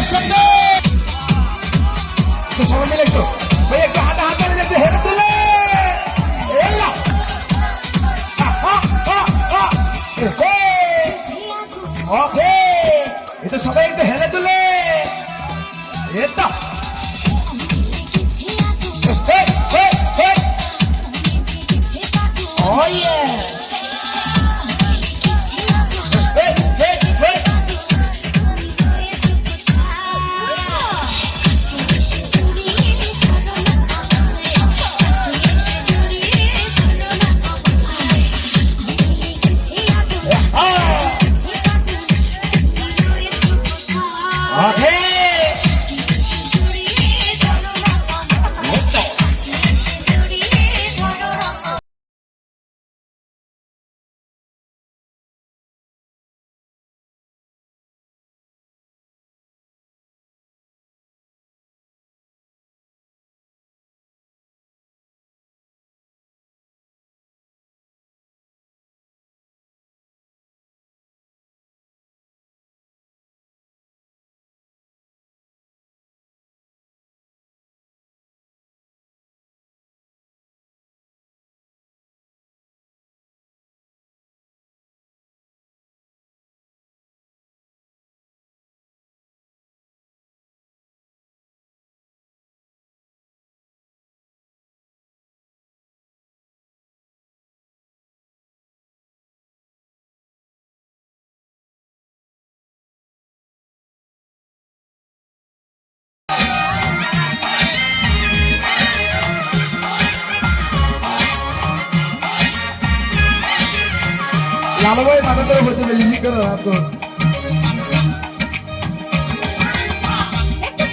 একসাথে তো সবাই মিলে একটু ভাই একটু হাতে হাতে যাচ্ছে হেরে তুলে ওকে এটা সবাই একটু হেলে তুলে এটা. Oh yeah. Okay.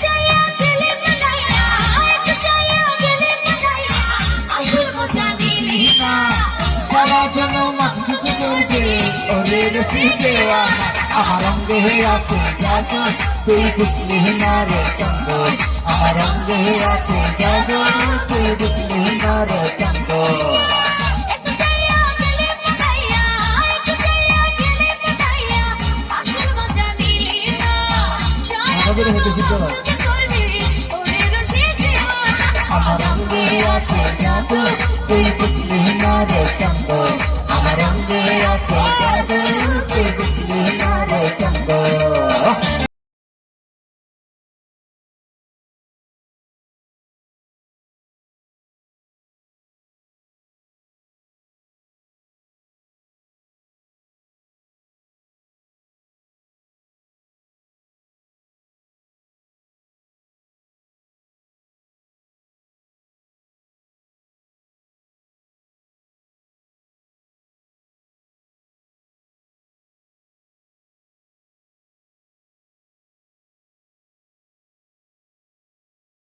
চাইয়া গেলে মনাইয়া আসল মজা দিলি না। সারা জন মাকসুস করবে ওরে রশি দেওয়া। আমার অঙ্গে আছে জাদু তুই বুঝলি না রে চন্দ আমার অঙ্গে আছে জাদু তুই বুঝলি না রে চন্দ আমাদের হেঁটে শিখতে ওরে আমার আছে জাদু তুই বুঝলি না রে।